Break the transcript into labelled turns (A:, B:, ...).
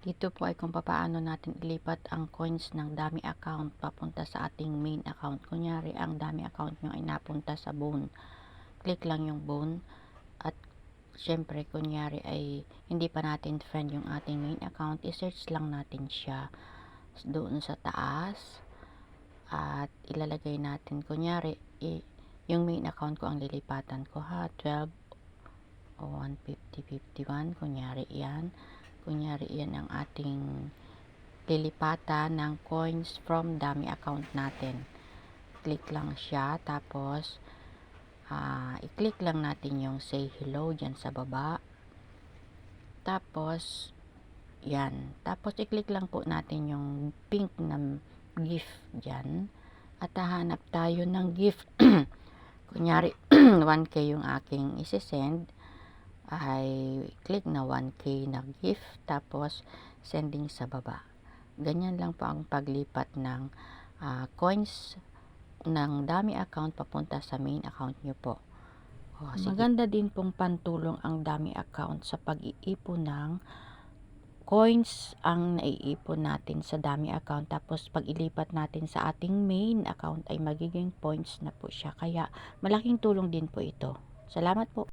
A: Dito po ay kung paano natin ilipat ang coins ng dami account papunta sa ating main account. Kunyari, ang dami account nyo ay napunta sa bone. Click lang yung bone at syempre, kunyari ay hindi pa natin friend yung ating main account, isearch lang natin siya doon sa taas at ilalagay natin, kunyari, yung main account ko ang lilipatan ko ha, 12 o 150, 51, kunyari yan kunyari yan ang ating lilipatan ng coins from dummy account natin. Click lang siya tapos uh, i-click lang natin yung say hello dyan sa baba. Tapos yan. Tapos i-click lang po natin yung pink na gift dyan. At hahanap tayo ng gift. Kunyari 1k yung aking isi-send ay click na 1k na gift tapos sending sa baba. Ganyan lang po ang paglipat ng uh, coins ng dami account papunta sa main account nyo po. Oh, maganda din pong pantulong ang dami account sa pag-iipon ng coins ang naiipon natin sa dami account tapos pag ilipat natin sa ating main account ay magiging points na po siya. Kaya malaking tulong din po ito. Salamat po